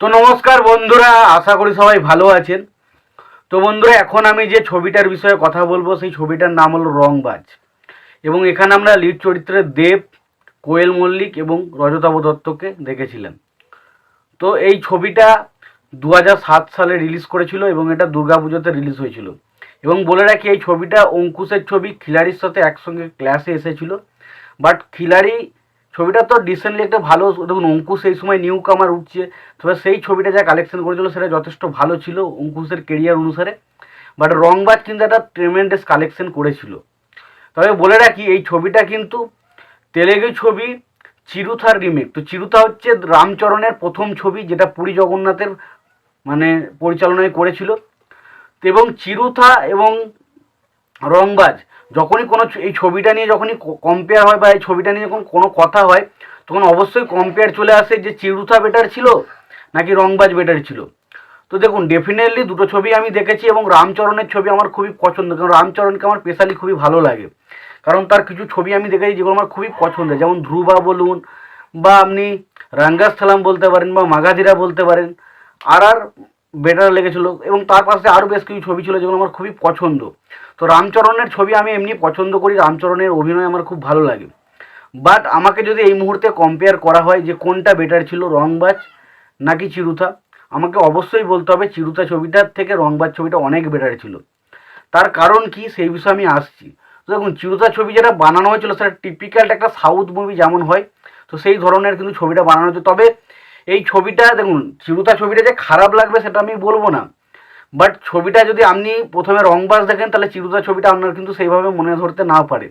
তো নমস্কার বন্ধুরা, আশা করি সবাই ভালো আছেন। তো বন্ধুরা, এখন আমি যে ছবিটার বিষয়ে কথা বলব, সেই ছবিটার নাম হলো রংবাজ। এবং এখানে আমরা লিড চরিত্রে দেব, কোয়েল মল্লিক এবং রজতাভ দত্তকে দেখেছিলাম। তো এই ছবিটা দু সালে রিলিজ করেছিল এবং এটা দুর্গাপুজোতে রিলিজ হয়েছিল। এবং বলে রাখি, এই ছবিটা অঙ্কুশের ছবি খিলাড়ির সাথে একসঙ্গে ক্লাসে এসেছিল। বাট খিলাড়ি ছবিটা তো রিসেন্টলি একটা ভালো, দেখুন অঙ্কুশ সেই সময় নিউ কামার উঠছে, তবে সেই ছবিটা যা কালেকশন করেছিল সেটা যথেষ্ট ভালো ছিল অঙ্কুশের কেরিয়ার অনুসারে। বাট রংবাজ কিন্তু একটা ট্রেমেন্ডাস কালেকশন করেছিল। তবে বলে রাখি, এই ছবিটা কিন্তু তেলেগু ছবি চিরুথার রিমেক তো চিরুথা হচ্ছে রামচরণের প্রথম ছবি, যেটা পুরী জগন্নাথের মানে পরিচালনায় করেছিল। এবং চিরুথা এবং রংবাজ যখনই কোনো এই ছবিটা নিয়ে যখনই কম্পেয়ার হয় বা এই ছবিটা নিয়ে যখন কোনো কথা হয়, তখন অবশ্যই কম্পেয়ার চলে আসে যে চিরুথা বেটার ছিল নাকি রংবাজ বেটার ছিল। তো দেখুন ডেফিনেটলি দুটো ছবি আমি দেখেছি এবং রামচরণের ছবি আমার খুবই পছন্দ, কারণ রামচরণকে আমার স্পেশালি খুবই ভালো লাগে। কারণ তার কিছু ছবি আমি দেখেছি যেগুলো আমার খুবই পছন্দের, যেমন ধ্রুবা বলুন বা আপনি রাঙ্গাস্থলাম বলতে পারেন বা মাগাধিরা বলতে পারেন, আর আর বেটার লেগেছিল এবং তার পাশে আরও বেশ কিছু ছবি ছিল যেগুলো আমার খুবই পছন্দ। তো রামচরণের ছবি আমি এমনি পছন্দ করি, রামচরণের অভিনয় আমার খুব ভালো লাগে। বাট আমাকে যদি এই মুহূর্তে কম্পেয়ার করা হয় যে কোনটা বেটার ছিল, রংবাজ নাকি চিরুথা? আমাকে অবশ্যই বলতে হবে চিরুতা ছবিটার থেকে রংবাজ ছবিটা অনেক বেটার ছিল। তার কারণ কি সেই বিষয়ে আমি আসছি। তো দেখুন চিরুতা ছবি যেটা বানানো হয়েছিল সেটা টিপিক্যাল একটা সাউথ মুভি যেমন হয়, তো সেই ধরনের কিন্তু ছবিটা বানানো হয়েছে। তবে এই ছবিটা, দেখুন চিরুতা ছবিটা যে খারাপ লাগবে সেটা আমি বলব না। বাট ছবিটা যদি আপনি প্রথমে রংবাজ দেখেন, তাহলে চিরুতা ছবিটা আপনার কিন্তু সেইভাবে মনে ধরতে না পারে।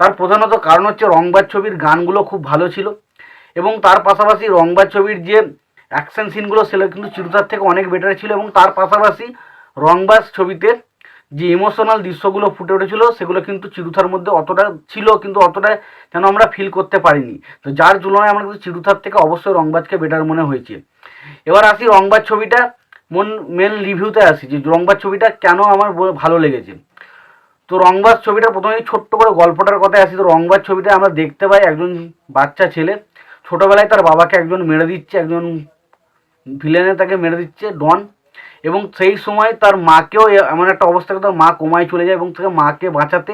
তার প্রধানত কারণ হচ্ছে রংবাজ ছবির গানগুলো খুব ভালো ছিল এবং তার পাশাপাশি রংবাজ ছবির যে অ্যাকশন সিনগুলো সেগুলো কিন্তু চিরুতার থেকে অনেক বেটার ছিল এবং তার পাশাপাশি রংবাজ ছবিতে যে ইমোশনাল দৃশ্যগুলো ফুটে উঠেছিল, সেগুলো কিন্তু চিরুথার মধ্যে অতটা ছিল, কিন্তু অতটা যেন আমরা ফিল করতে পারিনি। তো যার তুলনায় আমরা কিন্তু চিরুথার থেকে অবশ্যই রংবাজকে বেটার মনে হয়েছে। এবার আসি রংবাজ ছবিটা। মন মেন রিভিউতে আসি যে রংবাজ ছবিটা কেন আমার ভালো লেগেছে। তো রংবাজ ছবিটা প্রথমে ছোট্ট করে গল্পটার কথায় আসি। তো রংবাজ ছবিটা আমরা দেখতে পাই একজন বাচ্চা ছেলে। ছোটোবেলায় তার বাবাকে একজন মেরে দিচ্ছে, একজন ভিলেনে তাকে মেরে দিচ্ছে ডন এবং সেই সময় তার মাকেও এমন একটা অবস্থা তার মা কোমায় চলে যায় এবং তাকে মাকে বাঁচাতে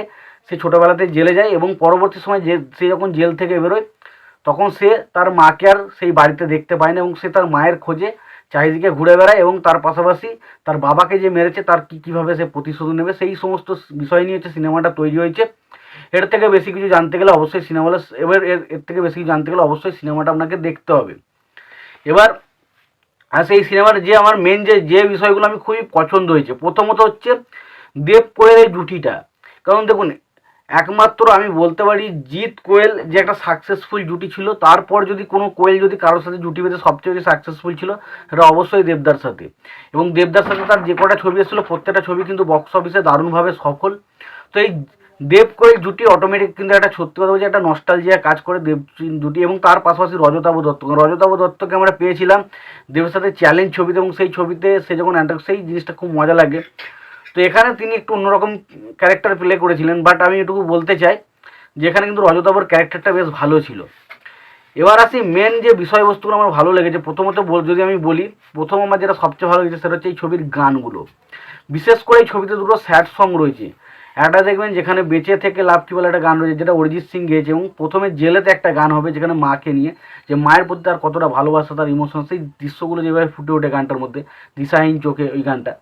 সে ছোটোবেলাতে জেলে যায় এবং পরবর্তী সময় যে, সে যখন জেল থেকে বেরোয়, তখন সে তার মাকে আর সেই বাড়িতে দেখতে পায় না এবং সে তার মায়ের খোঁজে চারিদিকে ঘুরে বেড়ায় এবং তার পাশাপাশি তার বাবাকে যে মেরেছে, তার কী কীভাবে সে প্রতিশোধ নেবে, সেই সমস্ত বিষয় নিয়ে হচ্ছে সিনেমাটা তৈরি হয়েছে। এর থেকে বেশি কিছু জানতে গেলে অবশ্যই সিনেমা এবার এর এর থেকে বেশি কিছু জানতে গেলে অবশ্যই সিনেমাটা আপনাকে দেখতে হবে। এবার, আর সেই সিনেমার যে আমার মেন যে যে বিষয়গুলো আমি খুবই পছন্দ হয়েছে, প্রথমত হচ্ছে দেব কোয়েলের জুটিটা। কারণ দেখুন একমাত্র আমি বলতে পারি জিৎ কোয়েল যে একটা সাকসেসফুল জুটি ছিল। তারপর যদি কোনো কোয়েল যদি কারোর সাথে জুটি বেঁধে সবচেয়ে বেশি সাকসেসফুল ছিল, সেটা অবশ্যই দেবদার সাথে। এবং দেবদার সাথে তার যে কটা ছবি এসেছিল, প্রত্যেকটা ছবি কিন্তু বক্স অফিসে দারুণভাবে সফল। তো এই দেব কোয়েল জুটি অটোমেটিক কিন্তু একটা সত্যি কথা বলছি, একটা নস্টালজিয়া কাজ করে দেব জুটি। এবং তার পাশাপাশি রজতাভ দত্ত। রজতাভ দত্তকে আমরা পেয়েছিলাম দেবের সাথে চ্যালেঞ্জ ছবিতে এবং সেই ছবিতে সে যখন সেই জিনিসটা খুব মজা লাগে। তো এখানে তিনি একটু অন্যরকম ক্যারেক্টার প্লে করেছিলেন বাট আমি এটুকু বলতে চাই যে এখানে কিন্তু রজতাভর ক্যারেক্টারটা বেশ ভালো ছিল। এবার আসি মেন যে বিষয়বস্তুগুলো আমার ভালো লেগেছে, প্রথমত যদি আমি বলি, প্রথম আমার যেটা সবচেয়ে ভালো লেগেছে সেটা হচ্ছে এই ছবির গানগুলো। বিশেষ করে এই ছবিতে দুটো স্যাড সং রয়েছে। একটা দেখবেন যেখানে বেঁচে থেকে লাভ কি বলে একটা গান রয়েছে, যেটা অরিজিৎ সিং গেয়েছে এবং প্রথমে জেলেতে একটা গান হবে যেখানে মাকে নিয়ে, যে মায়ের প্রতি তার কতটা ভালোবাসা, তার ইমোশন সেই দৃশ্যগুলো যেভাবে ফুটে ওঠে গানটার মধ্যে, দিশাহীন চোখে ওই গানটা।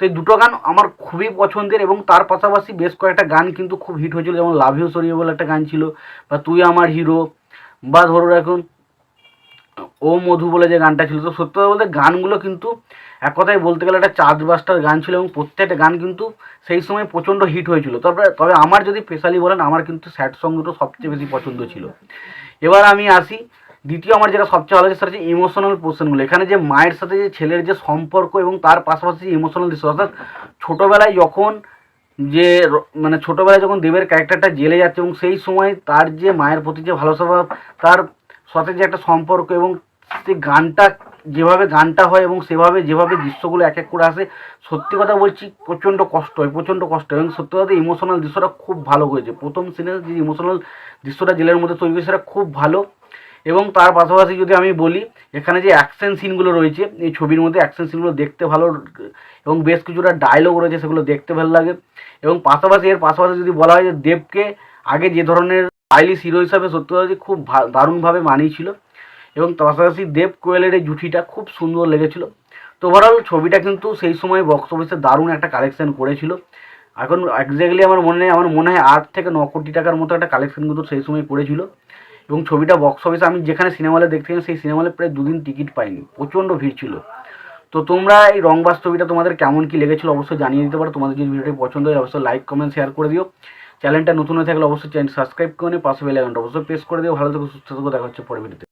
তো এই দুটো গান আমার খুবই পছন্দের এবং তার পাশাপাশি বেশ কয়েকটা গান কিন্তু খুব হিট হয়েছিল, যেমন লাভ ইউ সরিয়ে বলে একটা গান ছিল, বা তুই আমার হিরো বা ধরো এখন ও মধু বলে যে গানটা ছিল। তো সত্যি কথা বলতে গানগুলো কিন্তু এক কথায় বলতে গেলে একটা চাঁদবাস্টার গান ছিল এবং প্রত্যেকটা গান কিন্তু সেই সময় প্রচণ্ড হিট হয়েছিল। তবে তবে আমার যদি স্পেশালি বলেন, আমার কিন্তু স্যাড সং দুটো সবচেয়ে বেশি পছন্দ ছিল। এবার আমি আসি দ্বিতীয় আমার যেটা সবচেয়ে ভালো সেটা হচ্ছে ইমোশনাল পোর্শনগুলো এখানে যে মায়ের সাথে যে ছেলের যে সম্পর্ক এবং তার পাশাপাশি ইমোশনাল দৃশ্য অর্থাৎ ছোটোবেলায় যখন যে মানে ছোটোবেলায় যখন দেবের ক্যারেক্টারটা জেলে যাচ্ছে এবং সেই সময় তার যে মায়ের প্রতি যে ভালোবাসা তার সাথে যে একটা সম্পর্ক এবং সেই গানটা, যেভাবে গানটা হয় এবং সেভাবে, যেভাবে দৃশ্যগুলো এক এক করে আসে, সত্যি কথা বলছি প্রচণ্ড কষ্ট হয়, প্রচণ্ড কষ্ট হয়। এবং সত্যি কথা ইমোশনাল দৃশ্যটা খুব ভালো করেছে। প্রথম সিনের যে ইমোশনাল দৃশ্যটা জেলের মধ্যে তৈরি হয়েছে সেটা খুব ভালো। এবং তার পাশাপাশি যদি আমি বলি, এখানে যে অ্যাকশন সিনগুলো রয়েছে, এই ছবির মধ্যে অ্যাকশন সিনগুলো দেখতে ভালো এবং বেশ কিছুটা ডায়লগ রয়েছে সেগুলো দেখতে ভালো লাগে। এবং পাশাপাশি এর পাশাপাশি যদি বলা হয় যে দেবকে আগে যে ধরনের স্টাইলিশ হিরো হিসাবে সত্যি কথা খুব দারুণভাবে মানিয়েছিল এবং পাশাপাশি দেব কোয়েলের এই জুটিটা খুব সুন্দর লেগেছিল। তো ওভারঅল ছবিটা কিন্তু সেই সময় বক্স অফিসে দারুণ একটা কালেকশন করেছিল। এখন এক্স্যাক্টলি আমার মনে নেই আমার মনে হয় আট থেকে ন কোটি টাকার মতো একটা কালেকশন কিন্তু সেই সময় করেছিল। এবং ছবিটা বক্স অফিসে আমি যেখানে সিনেমা হলে দেখতে গেলাম, সেই সিনেমা হলে প্রায় দুদিন টিকিট পাইনি। প্রচণ্ড ভিড় ছিল। তো তোমরা এই রংবাস ছবিটা তোমাদের কেমন কি লেগেছিল অবশ্যই জানিয়ে দিতে পারো। তোমাদের যদি ভিডিওটি পছন্দ হয়, অবশ্যই লাইক কমেন্ট শেয়ার করে দিও। চ্যানেলটা নতুন হয়ে থাকলে অবশ্যই চ্যানেল সাবস্ক্রাইব করে নিয়ে পাশে বেল অবশ্যই প্রেস করে দিও। ভালো থেকে, সুস্থ থেকো। দেখা হচ্ছে পরে ভিডিওতে